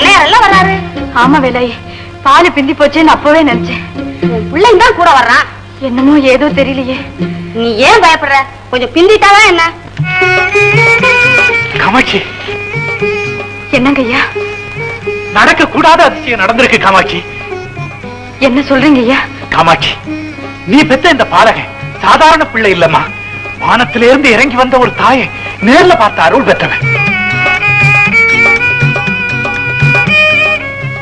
பண்ணையாரெல்லாம் வர்றாரு. ஆமா வேலாயி பால் பிந்தி போச்சேன்னு அப்பவே நினைச்சேன். பிள்ளைங்க தான் கூட வர்றான். என்னமோ ஏதோ தெரியலையே. நீ ஏன் பயப்படுற? கொஞ்சம் பிந்திட்டாதான் என்ன? காமாட்சி. என்னங்க ஐயா? நடக்க கூடாத அதிசயம் நடந்திருக்கு காமாட்சி. என்ன சொல்றீங்க ஐயா? காமாட்சி நீ பெத்த இந்த பாலகன் சாதாரண பிள்ளை இல்லம்மா. வானத்திலிருந்து இறங்கி வந்த ஒரு தாயை நேர்ல பார்த்த அருள் பெற்றவன்.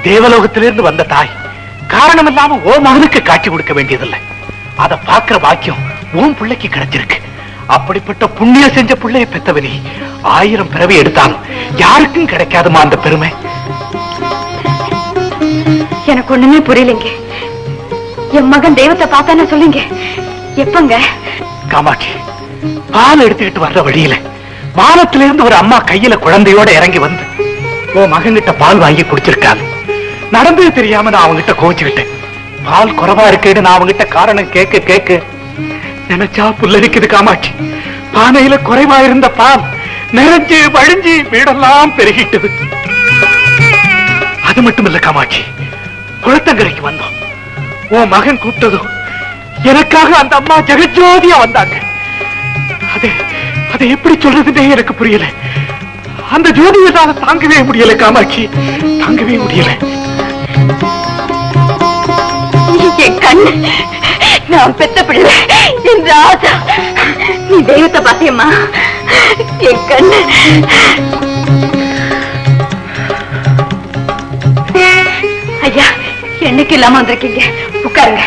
தேவலோகத்திலிருந்து வந்த தாய் காரணம் இல்லாம ஓ மகனுக்கு காட்சி கொடுக்க வேண்டியதில்லை. அதை பார்க்கிற பாக்கியம் உன் பிள்ளைக்கு கிடைச்சிருக்கு. அப்படிப்பட்ட புண்ணியம் செஞ்ச பிள்ளைய பெத்தவனி ஆயிரம் பிறவி எடுத்தாலும் யாருக்கும் கிடைக்காதுமா அந்த பெருமை? எனக்கு ஒண்ணுமே புரியலைங்க. என் மகன் தெய்வத்தை பார்த்தானே சொல்லுங்க. எப்பங்க? காமாட்சி பால் எடுத்துக்கிட்டு வர்ற வழியில வானத்திலிருந்து ஒரு அம்மா கையில குழந்தையோட இறங்கி வந்து உன் மகன்கிட்ட பால் வாங்கி குடிச்சிருக்காங்க நடந்தது தெரியாம நான் அவங்கிட்ட கோச்சுக்கிட்டேன் பால் குறைவா இருக்கேன்னு நான் அவங்கிட்ட காரணம் கேட்க கேட்க நினைச்சா புல்லரிக்குது காமாட்சி. பானையில குறைவா இருந்த பால் நிறைஞ்சு வழிஞ்சு வீடெல்லாம் பெருகிட்டது. அது மட்டும் இல்ல காமாட்சி குளத்தங்கரைக்கு வந்தோம். உன் மகன் கூப்பிட்டதும் எனக்காக அந்த அம்மா ஜெகஜோதியா வந்தாங்க. அது அதை எப்படி சொல்றதுன்னே எனக்கு புரியல. அந்த ஜோதியை தாங்கவே முடியல காமாட்சி தாங்கவே முடியல. என் நான் பெத்த பிள்ளை. என் ராஜா. நீ தெய்வத்தை பாத்தியம்மா. என் கண்ணு ஐயா என்னைக்கு இல்லாம வந்திருக்கீங்க? உட்காருங்க.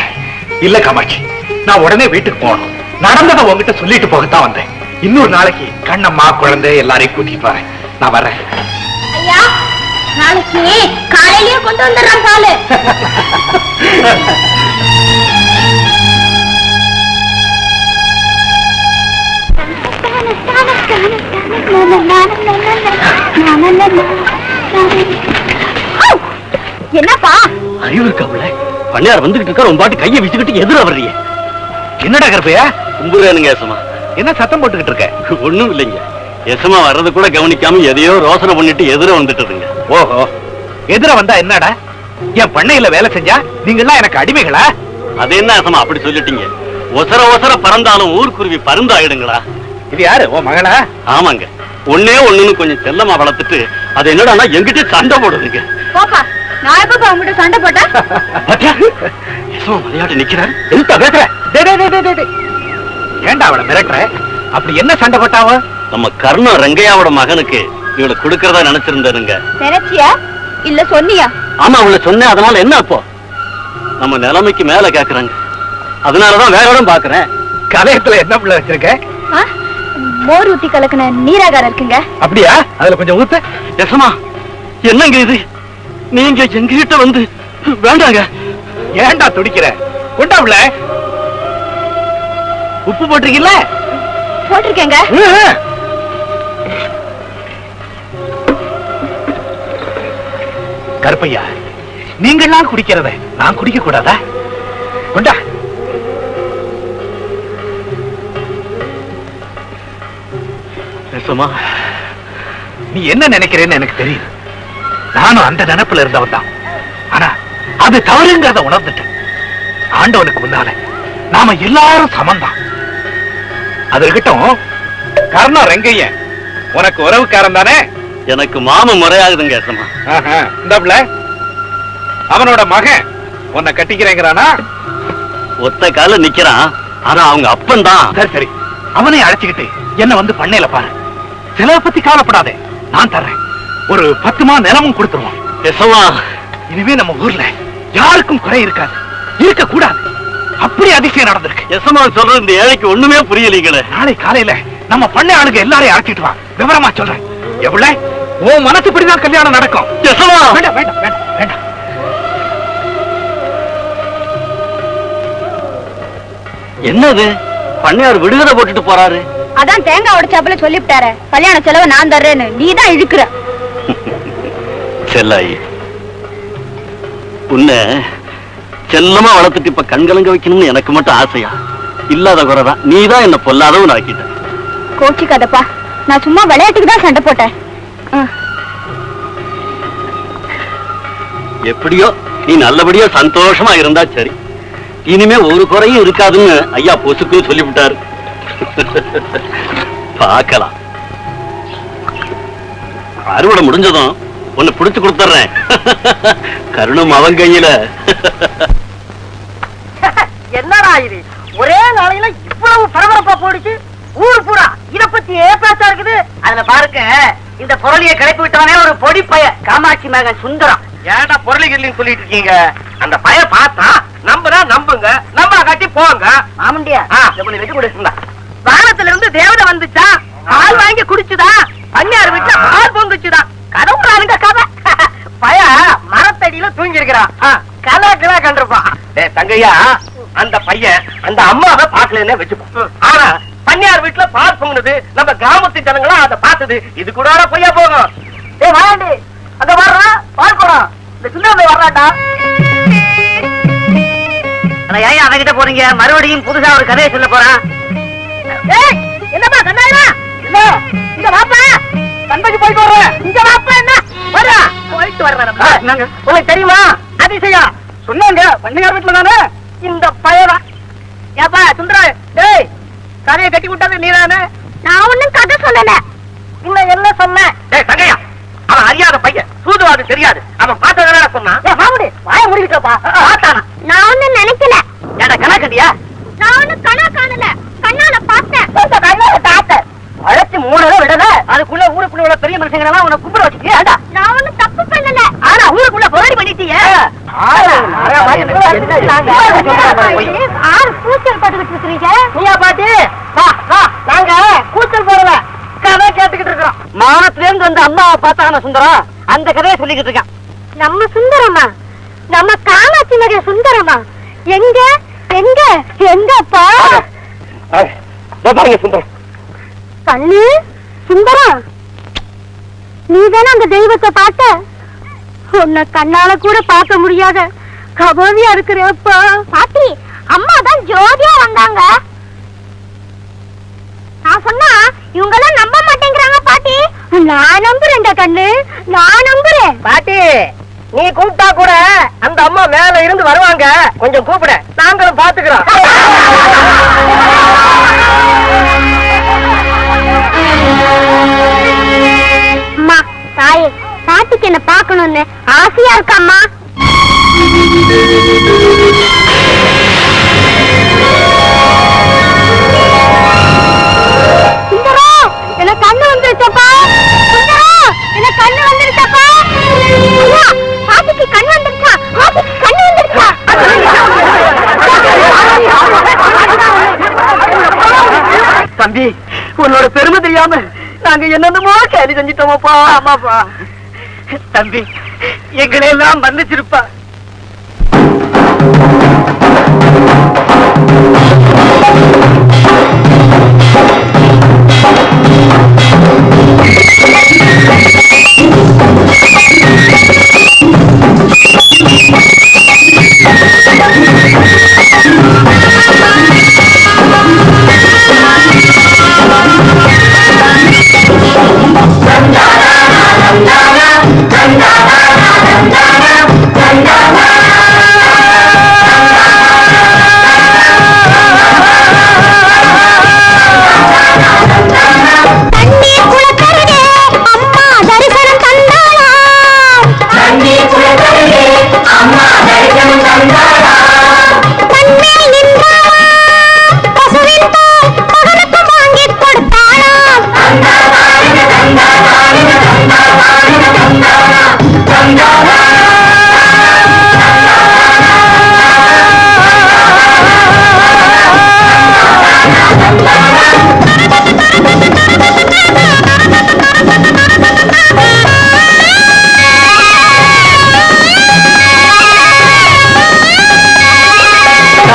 இல்ல காமாட்சி நான் உடனே வீட்டுக்கு போகணும். நடந்ததை உங்ககிட்ட சொல்லிட்டு போகத்தான் வந்தேன். இன்னொரு நாளைக்கு கண்ணம்மா குழந்தை எல்லாரையும் கூட்டிட்டு வரேன். நான் வரேன் ஐயா நாளைக்கு காலையிலேயே கொண்டு வந்துடுறான் பாலு. என்னப்பா? அறிவு இருக்கா உள்ள பண்ணையார் வந்துகிட்டு இருக்க உன் பாட்டு கையை வச்சுக்கிட்டு எதிர வர்றீங்க. என்னடா கருப்பையா கும்புறேனுங்க ஏசமா என்ன சத்தம் போட்டுக்கிட்டு இருக்க? ஒண்ணும் இல்லைங்க. எசமா வர்றது கூட கவனிக்காம எதையோ ரோசனை பண்ணிட்டு எதிர வந்துட்டதுங்க. ஓஹோ. எதிர வந்தா என்னடா? என் பண்ணையில வேலை செஞ்சா நீங்கெல்லாம் எனக்கு அடிமைகளா? அது என்ன ஏசமா அப்படி சொல்லிட்டீங்க. ஒசர ஒசர பறந்தாலும் ஊர்க்குருவி பருந்து ஆயிடுங்களா இது யாரு? ஓ மகனா? ஆமாங்க. ஒண்ணே ஒண்ணுன்னு கொஞ்சம் செல்லமா வளர்த்துட்டு அது என்னடான்னா எங்கிட்ட சண்டை போடுதுங்க போப்பா நான் உங்ககிட்ட சண்டை போட்டேன்? பாத்தியா? எசமா விளையாட்டு நிக்கிறாரு. எதுக்கா பேசுற? அவளை மிரட்டுற? அப்படி என்ன சண்டை போட்டாவ? நம்ம கர்ணம் ரங்கையாவோட மகனுக்கு இவளை கொடுக்கறதா நினைச்சிருந்தாருங்க. நினைச்சியா இல்ல சொன்னியா? ஆமா அவளை சொன்னேன். அதனால என்ன அப்போ? நம்ம நிலைமைக்கு மேல கேக்குறாங்க. அதனாலதான் வேற இடம் பாக்குறேன். கலையத்துல என்ன பிள்ளை வச்சிருக்க? ஆ? மோர் ஊத்தி கலக்கின நீராகாரம் இருக்குங்க. அப்படியா? அதுல கொஞ்சம் ஊத்து. எசமா என்னங்க இது? நீங்க எங்ககிட்ட வந்து வேண்டாங்க. ஏன்டா துடிக்கிற? கொண்டா பிள்ளை உப்பு போட்டிருக்கீல்ல? போட்டிருக்கேங்க. கருப்பையா நீங்கெல்லாம் குடிக்கிறத நான் குடிக்க கூடாதா கொண்டா. எசமா நீ என்ன நினைக்கிறேன்னு எனக்கு தெரியும் நானும் அந்த நினைப்புல இருந்தவன் தான். ஆனா அது தவறுங்கிறத உணர்ந்துட்டேன். ஆண்டவனுக்கு முன்னால நாம எல்லாரும் சமந்தான் அது இருக்கட்டும் கர்ணம் ரெங்கைய உனக்கு உறவுக்காரன் தானே? எனக்கு மாம முறையாகுதுங்க எசமா இந்த பிள்ளை அவனோட மகன் உன்னை கட்டிக்கிறேங்கிறானா? ஒத்த கால நிக்கிறான் ஆனா அவங்க அப்பன் தான் சரி சரி. அவனை அழைச்சுக்கிட்டு என்ன வந்து பண்ணையில பாரு. செலவை பத்தி கவலைப்படாதே. நான் தர்றேன். ஒரு பத்து மா நிலமும் கொடுத்துருவோம். எசமா இனிமே நம்ம ஊர்ல யாருக்கும் குறை இருக்காது. இருக்க கூடாது. அப்படி அதிசயம் நடந்திருக்கு. எசமா சொல்றது இந்த ஏழைக்கு ஒண்ணுமே புரியலீங்களே. நாளை காலையில நம்ம பண்ணை ஆளுங்க எல்லாரையும் அழைச்சிட்டு வா. விவரமா சொல்றேன். எவ்வளவு உன் மனசுப்படிதான் கல்யாணம் நடக்கும். எசமா வேண்டாம் வேண்டாம் வேண்டாம் வேண்டாம். என்னது? பண்ணையார் விடுதலை போட்டுட்டு போறாரு. அதான் தேங்காய் உடைச்சாப்புல சொல்லிவிட்டாரு. கல்யாண செலவு நான் தர்றேன்னு. நீ தான் இழுக்கிற. செல்லாயி. உன்னை செல்லமா வளர்த்துட்டு இப்ப கண்கலங்க வைக்கணும்னு எனக்கு மட்டும் ஆசையா? இல்லாத குறைதான். நீதான் என்ன பொல்லாதவன் ஆக்கிட்ட. கோச்சிக்காதப்பா நான் சும்மா விளையாட்டுக்கு தான் சண்டை போட்டேன். எப்படியோ நீ நல்லபடியா சந்தோஷமா இருந்தா சரி. இனிமே ஒரு குறையும் இருக்காதுன்னு ஐயா பொசுக்கு சொல்லிவிட்டாரு. பார்க்கலாம். அறுவடை முடிஞ்சதும் உன்னை பிடிச்சு கொடுத்துறேன் கருணம் அவன் கையில. என்னடா இது? ஒரே நாளையில இவ்வளவு பரபரப்பா போடுச்சு. ஊர் பூரா இத பத்தி ஏப்பாச்சா இருக்குது? அதுல பாருங்க இந்த பொருளிய கிளப்பி விட்டவனே ஒரு பொடி பைய காமாட்சி மகன் சுந்தரம். ஏன்டா பொருளிகள்னு சொல்லிட்டு இருக்கீங்க? அந்த பைய பார்த்தா நம்புனா நம்புங்க நம்ப கட்டி போங்க. மாமண்டியா ஆ. எப்படி வெட்டி கொடுத்துருந்தா தேவதை வந்துச்சா? பால் வாங்கி குடிச்சுதா? பன்னியார் வீட்டுல பால் பொங்குச்சுதா? கடவுளாருங்க கதை. பய மரத்தடியில தூங்கி இருக்கிறான் கலா கிலா கண்டிருப்பான். டேய் தங்கையா அந்த பையன் அந்த அம்மாவை பாக்கலன்னு வச்சுப்போம் ஆனா பன்னியார் வீட்டுல பால் பொங்குனது நம்ம கிராமத்து ஜனங்களா அதை பார்த்தது. இது கூட பொய்யா போகும். ஏய் வாண்டி அங்க வர்றா பால் குடம் இந்த சுந்தரம் வர்றாட்டா ஏன் அவகிட்ட போறீங்க? மறுபடியும் புதுசா ஒரு கதையை சொல்ல போறான். ஏய் என்னப்பா கண்டாயிரா இல்ல இங்க வாப்பா. கண்பதி போயிட்டு வர்றேன் இங்க வாப்பா என்ன? வர்றா. போயிட்டு வர்றேன் உங்களுக்கு தெரியுமா? அதிசயம் சொன்னாங்க பண்ணையார் வீட்டுல தானே? இந்த பயரா ஏப்பா சுந்தரா டேய் கதையை கட்டி விட்டது நீதானே? நான் ஒண்ணும் கதை சொல்லல. இன்னும் என்ன சொன்னேன் டேய் தங்கையா அவன் அறியாத பையன். சூதுவாது தெரியாது. அவன் பார்த்ததான சொன்னான். ஏ மாமுடி வாய முடிக்கிட்டப்பா பார்த்தானா நான் ஒண்ணும் நினைக்கல. ஏடா கணக்கண்டியா நான் ஒண்ணும் கனா காணல. கண்ணால பார்த்தேன். கையில தாத்த அழைச்சு மூணு விடல. அதுக்குள்ள ஊருக்குள்ள உள்ள பெரிய மனுஷங்க எல்லாம் உன்னை கும்பிட ஏண்டா? நான் ஒண்ணும் தப்பு பண்ணல. ஆனா ஊருக்குள்ள போராடி பண்ணிட்டியே. ஆறு கூச்சல் பட்டுக்கிட்டு இருக்கிறீங்க. நீயா பாட்டி? நாங்க கூச்சல் போடல. கதை கேட்டுக்கிட்டு இருக்கிறோம். மானத்துல இருந்து வந்த அம்மாவை பார்த்தாங்க சுந்தரம்? அந்த கதையை சொல்லிக்கிட்டு இருக்கான். நம்ம சுந்தரமா நம்ம காமாட்சி நகர் சுந்தரமா எங்க? எங்க? எங்கப்பா? பாருங்க சுந்தரம். கண்ணு சுந்தரம். நீதானே அந்த தெய்வத்தை பார்த்த? உன்னை கண்ணால கூட பார்க்க முடியாத கபோதியா இருக்கிறப்பா. பாட்டி அம்மா தான் ஜோதியா வந்தாங்க. நான் சொன்னா இவங்க எல்லாம் நம்ப மாட்டேங்கிறாங்க பாட்டி. நான் நம்புறேன்டா கண்ணு நான் நம்புறேன். பாட்டி நீ கூப்பிட்டா கூட அந்த அம்மா மேல இருந்து வருவாங்க. கொஞ்சம் கூப்பிட. நாங்களும் பாத்துக்கிறோம். பார்க்கணும்னு ஆசையா வந்துருச்சா? தம்பி உன்னோட பெருமை தெரியாம நாங்க என்னென்னமோ கேள்வி செஞ்சிட்டோமப்பா ஆமாப்பா தம்பி எங்களை எல்லாம் மன்னிச்சிருப்பா Thank you. దండాల దండాల దండాల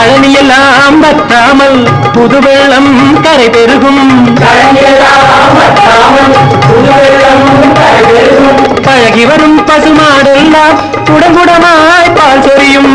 பழனியெல்லாம் வற்றாமல் புது வெள்ளம் கரை பெருகும். பழகி வரும் பசுமாடெல்லாம் குடங்குடமாய் பால் சொரியும்.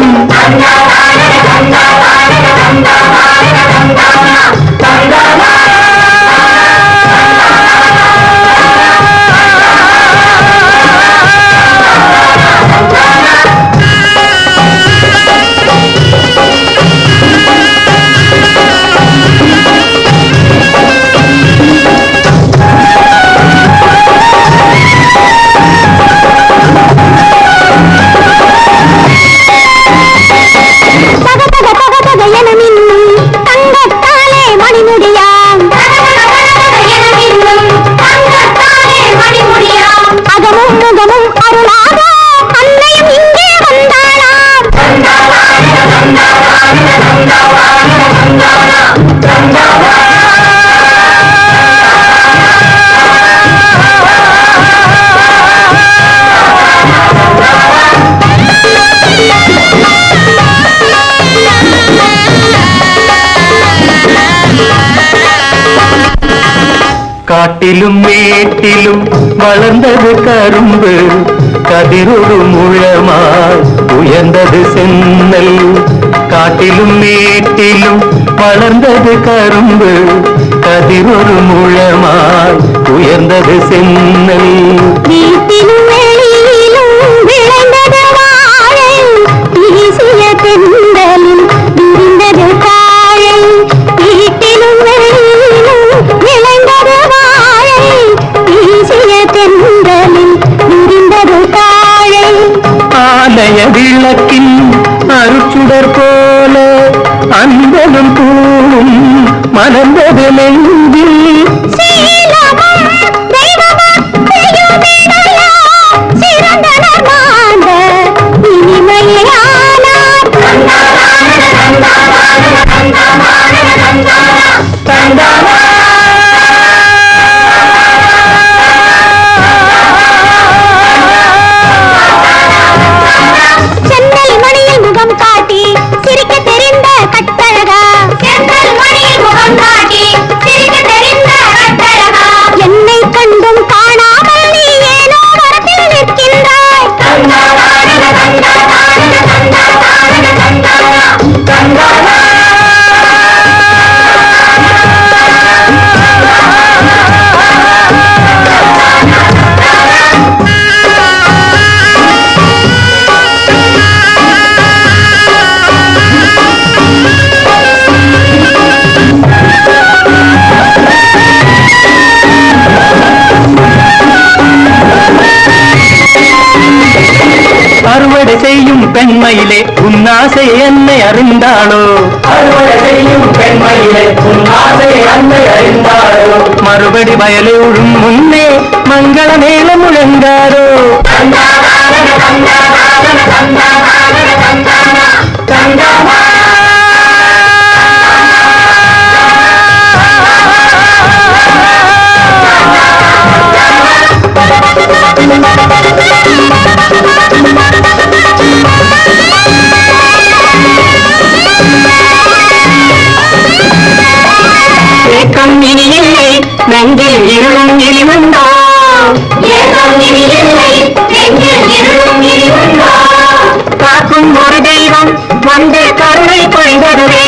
காட்டிலும் மேட்டிலும் வளர்ந்தது கரும்பு. கதிரொரு முழமாய் உயர்ந்தது சென்னல் காட்டிலும் மேட்டிலும் வளர்ந்தது கரும்பு. கதிரொரு முழமாய் உயர்ந்தது சென்னல் இளைய விளக்கின் அருச்சுடர் போல அன்பனும் பூவும் மலர்ந்தது நெஞ்சில் சீலமும் உன்னாசை என்னை அறிந்தாளோ? மறுபடி வயலை உழும் முன்னே மங்கள மேளம் முழங்காரோ? ஏக்கம் நெஞ்சில் இருளும் உண்டோ காக்கும் ஒரு தெய்வம் வந்து கருணை பொழிந்ததுவே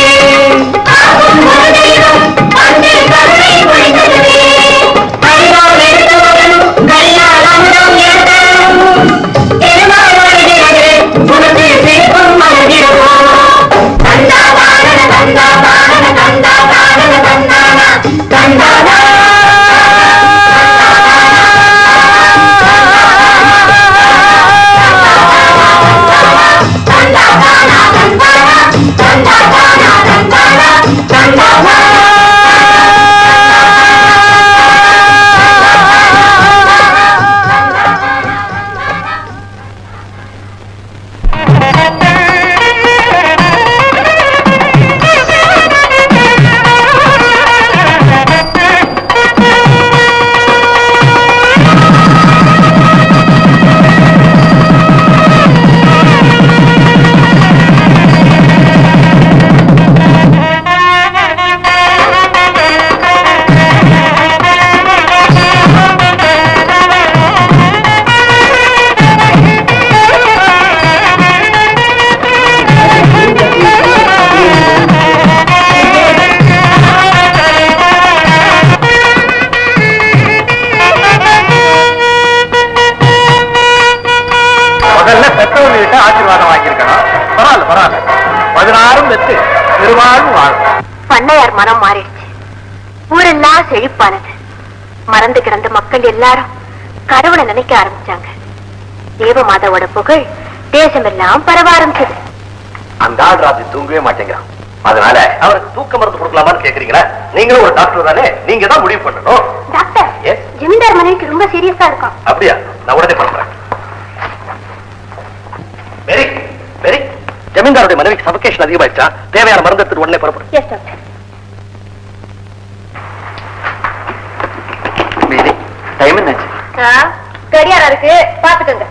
எல்லாரும் கடவுளை நினைக்க ஆரம்பிச்சாங்க. தேவமாதாவோட புகழ் தேசமெல்லாம் பரவ ஆரம்பிச்சது. அந்த ஆள் ராத்திரி தூங்கவே மாட்டேங்கிறான். அதனால அவருக்கு தூக்க மருந்து கொடுக்கலாமான்னு கேக்குறீங்களா? நீங்களும் ஒரு டாக்டர் தானே? நீங்க தான் முடிவு பண்ணணும். டாக்டர்? ஜமீன்தார் மனைவிக்கு ரொம்ப சீரியஸா இருக்கும். அப்படியா? நான் உடனே பண்றேன் வெரி வெரி ஜமீன்தாருடைய மனைவிக்கு சபகேஷன் அதிகமாயிடுச்சா? தேவையான மருந்து எடுத்துட்டு உடனே புறப்படும் எஸ் டாக்டர் டைம் என்னாச்சு கடியாரா இருக்கு. பாத்துக்கோங்க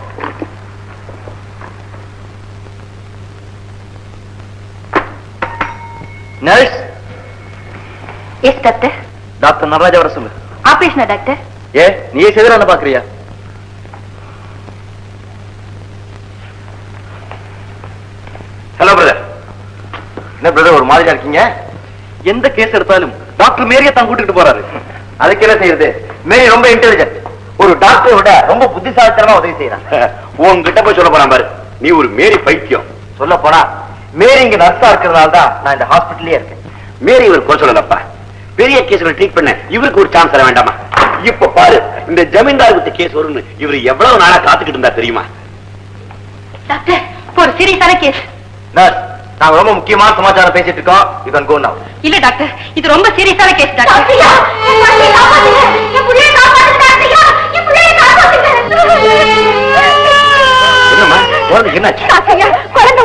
nurse yes doctor doctor Nataraja வர சொல்லு. ஆபரேஷனா டாக்டர் ஏ நீயே செய்தா பாக்குறியா ஹலோ பிரதர் என்ன பிரதர் ஒரு மாதிரியா இருக்கீங்க? எந்த கேஸ் எடுத்தாலும் டாக்டர் மேரியை தான் கூட்டிட்டு போறாரு. அதுக்கு என்ன செய்யறது? மேரி ரொம்ப இன்டெலிஜென்ட் ஒரு டாக்டரை விட ரொம்ப புத்திசாலித்தனமா உதவி செய்யறான் உன்கிட்ட போய் சொல்ல போறான் பாரு. நீ ஒரு மேரி பைத்தியம். சொல்ல போனா மேரி இங்க நர்ஸா இருக்கிறதால தான் நான் இந்த ஹாஸ்பிட்டலே இருக்கேன். மேரி இவர் போய் சொல்லலப்பா. பெரிய கேஸ்ல ட்ரீட் பண்ண இவருக்கு ஒரு சான்ஸ் தர வேண்டாமா? இப்ப பாரு இந்த ஜமீன்தார் வித்த கேஸ் வரும்னு இவர் எவ்வளவு நாளா காத்துக்கிட்டு இருந்தா தெரியுமா? டாக்டர் ஒரு சீரியஸான கேஸ் நர்ஸ் நாங்க ரொம்ப முக்கியமான சமாச்சாரம் பேசிட்டு இருக்கோம். யூ கேன் கோ நவ இல்ல டாக்டர் இது ரொம்ப சீரியஸான கேஸ் டாக்டர். என்னம்மா குழந்தைக்கு என்னாச்சு? குழந்தை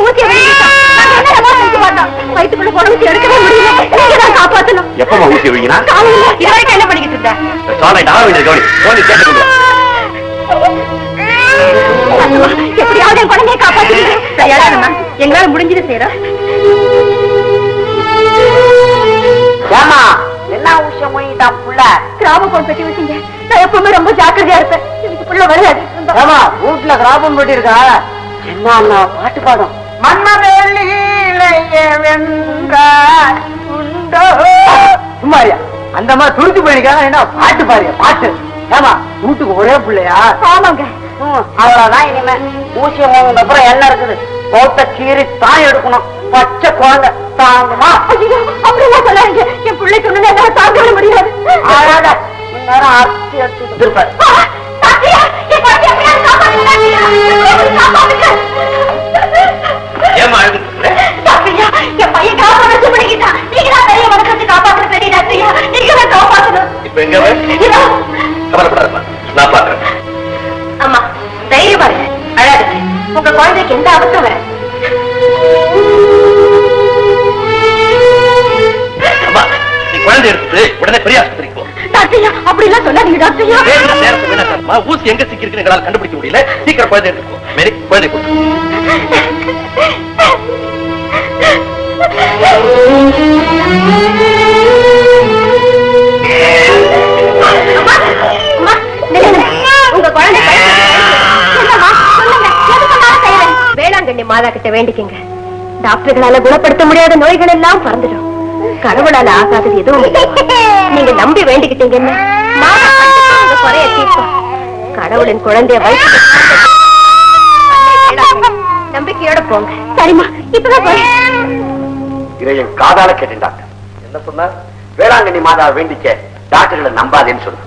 போன எடுக்கவே முடியல. நீங்க தான் காப்பாத்தணும். எப்பமா காலையில. என்ன பண்ணிக்கிட்டு இருந்த? சாலை நான் வேண்டிய கவனி. போனி கேட்டு பாத்துமா, எப்படியாவது என் குழந்தையை காப்பாத்துங்க. தயாரானம்மா எங்களால முடிஞ்சது செய்யறோம் ஏமா என்ன விஷயம் மொழிட்டான் புள்ள. கிராம பெட்டி வச்சீங்க நான் எப்பவுமே ரொம்ப ஜாக்கிரதையா இருப்பேன். புள்ள விளையாடி ஏமா வீட்டுல கிராபம் போட்டி இருக்கா என்ன பாட்டு பாடும் சும்மாரியா அந்த மாதிரி துடிச்சு போயிருக்கா என்ன? பாட்டு பாருங்க பாட்டு. ஏமா வீட்டுக்கு ஒரே பிள்ளையா? ஆமாங்க. அவ்வளவுதான் இனிமே. ஊசி வாங்கின அப்புறம் என்ன இருக்குது? கோட்டை கீறி தான் எடுக்கணும். பச்சை குழந்தை தாங்குமா? அப்படிலாம் சொல்லாதீங்க. என் பிள்ளைக்கு ஒண்ணு தாங்கவே முடியாது. அழாத இந்நேரம் அரிசி இருப்பாரு உடனே பெரிய ஆஸ்பத்திரிக்கு போ. டாக்டர்யா, அப்படிலாம் சொல்லாதீங்க டாக்டர்யா. தெரியுமா ஊசி எங்க சிக்கிருக்குன்னு எங்களால் கண்டுபிடிக்க முடியல. சீக்கிரம் குழந்தை எடுத்துக்கோ மேரி குழந்தை உங்க வேளாங்கண்ணி மாதா கிட்ட வேண்டிக்கங்க. டாக்டர்களால குணப்படுத்த முடியாத நோய்கள் எல்லாம் பறந்துடும். கடவுளால ஆகாதது எதுவும் இல்லை நீங்க நம்பி வேண்டிக்கிட்டீங்கன்னா மாதா கண்டிப்பா உங்க குறைய தீர்ப்பா கடவுளின் குழந்தைய வயிற்று நம்பிக்கையோட போங்க. சரிம்மா இப்பதான் இதை என் காதால கேட்டேன் டாக்டர். என்ன சொன்னார் வேளாங்கண்ணி மாதா வேண்டிக்க டாக்டர்களை நம்பாதேன்னு சொல்லுது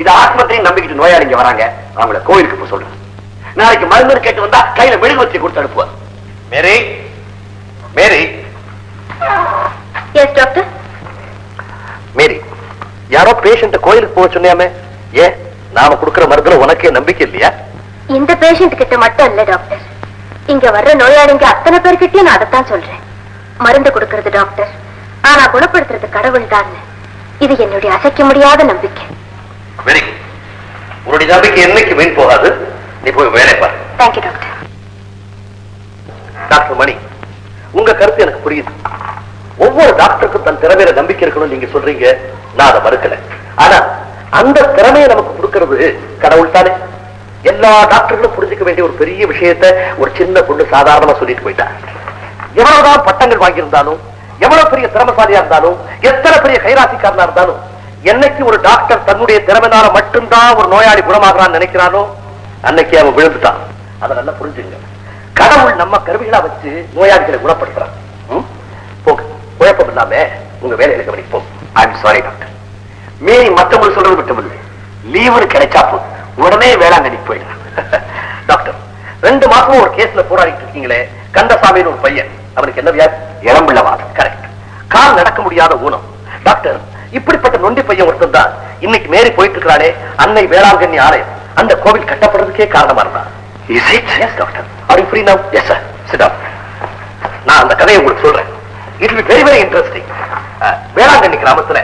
இது ஆஸ்பத்திரியும் நம்பிக்கிட்டு நோயாளிங்க வராங்க அவங்கள கோயிலுக்கு போக சொல்றேன் நாளைக்கு மருந்து கேட்டு வந்தா கையில மெழுகுவத்தி கொடுத்து அனுப்புவார் மேரி மேரி. எஸ் டாக்டர் மேரி யாரோ பேஷண்ட கோயிலுக்கு போக சொன்னியாமே ஏன்? நாம கொடுக்கிற மருந்துல உனக்கே நம்பிக்கை இல்லையா? இந்த பேஷண்ட் கிட்ட மட்டும் இல்ல டாக்டர் இங்க வர்ற நோயாளிங்க அத்தனை பேர்கிட்டயும் நான் அதைத்தான் சொல்றேன். மருந்து கொடுக்கறது டாக்டர் ஆனா குணப்படுத்துறது கடவுள் தான் இது என்னுடைய அசைக்க முடியாத நம்பிக்கை. வெரி குட் உன்னுடைய நம்பிக்கை என்னைக்கு வீண் போகாது? நீ போய் வேலை பாரு. தேங்க்யூ டாக்டர் டாக்டர் மணி உங்க கருத்து எனக்கு புரியுது. ஒவ்வொரு டாக்டருக்கும் தன் திறமையில நம்பிக்கை இருக்கணும்னு நீங்க சொல்றீங்க. நான் அதை மறுக்கல. ஆனா அந்த திறமையை நமக்கு கொடுக்கிறது கடவுள் தானே. எல்லா டாக்டர்களும் புரிஞ்சுக்க வேண்டிய ஒரு பெரிய விஷயத்தை ஒரு சின்ன பொண்ணு சாதாரணமா சொல்லிட்டு போயிட்டான் எவ்வளவுதான் பட்டங்கள் வாங்கியிருந்தாலும் எவ்வளவு பெரிய திறமசாலியா இருந்தாலும் எத்தனை பெரிய கைராசிக்காரனா இருந்தாலும் என்னைக்கு ஒரு டாக்டர் தன்னுடைய திறமைனால மட்டும்தான் ஒரு நோயாளி குணமாகறான்னு நினைக்கிறானோ அன்னைக்கு அவன் விழுந்துட்டான். அதை நல்லா புரிஞ்சுங்க. கடவுள் நம்ம கருவிகளா வச்சு நோயாளிகளை குணப்படுத்துறான். போங்க. குழப்பம் இல்லாம உங்க வேலையில கவனிப்போம் ஐ எம் சாரி டாக்டர் மீறி மத்தவங்க சொல்றது மட்டுமில்லை லீவுன்னு கிடைச்சா போதும். உடனே வேளாங்கண்ணிக்கு போயிடலாம் டாக்டர் ரெண்டு மாசமும் ஒரு கேஸ்ல போராடிட்டு இருக்கீங்களே. கந்தசாமின்னு ஒரு பையன். அவனுக்கு என்ன வியாதி? இளம்பிள்ளவாதம் கரெக்ட் கால் நடக்க முடியாத ஊனம். டாக்டர் இப்படிப்பட்ட நொண்டி பையன் ஒருத்தன் தான். இன்னைக்கு மேரி போயிட்டு இருக்கிறானே அன்னை வேளாங்கண்ணி ஆலயம். அந்த கோவில் கட்டப்படுறதுக்கே காரணமா இருந்தான். நான் அந்த கதையை உங்களுக்கு சொல்றேன். It very very interesting Velankanni கிராமத்துல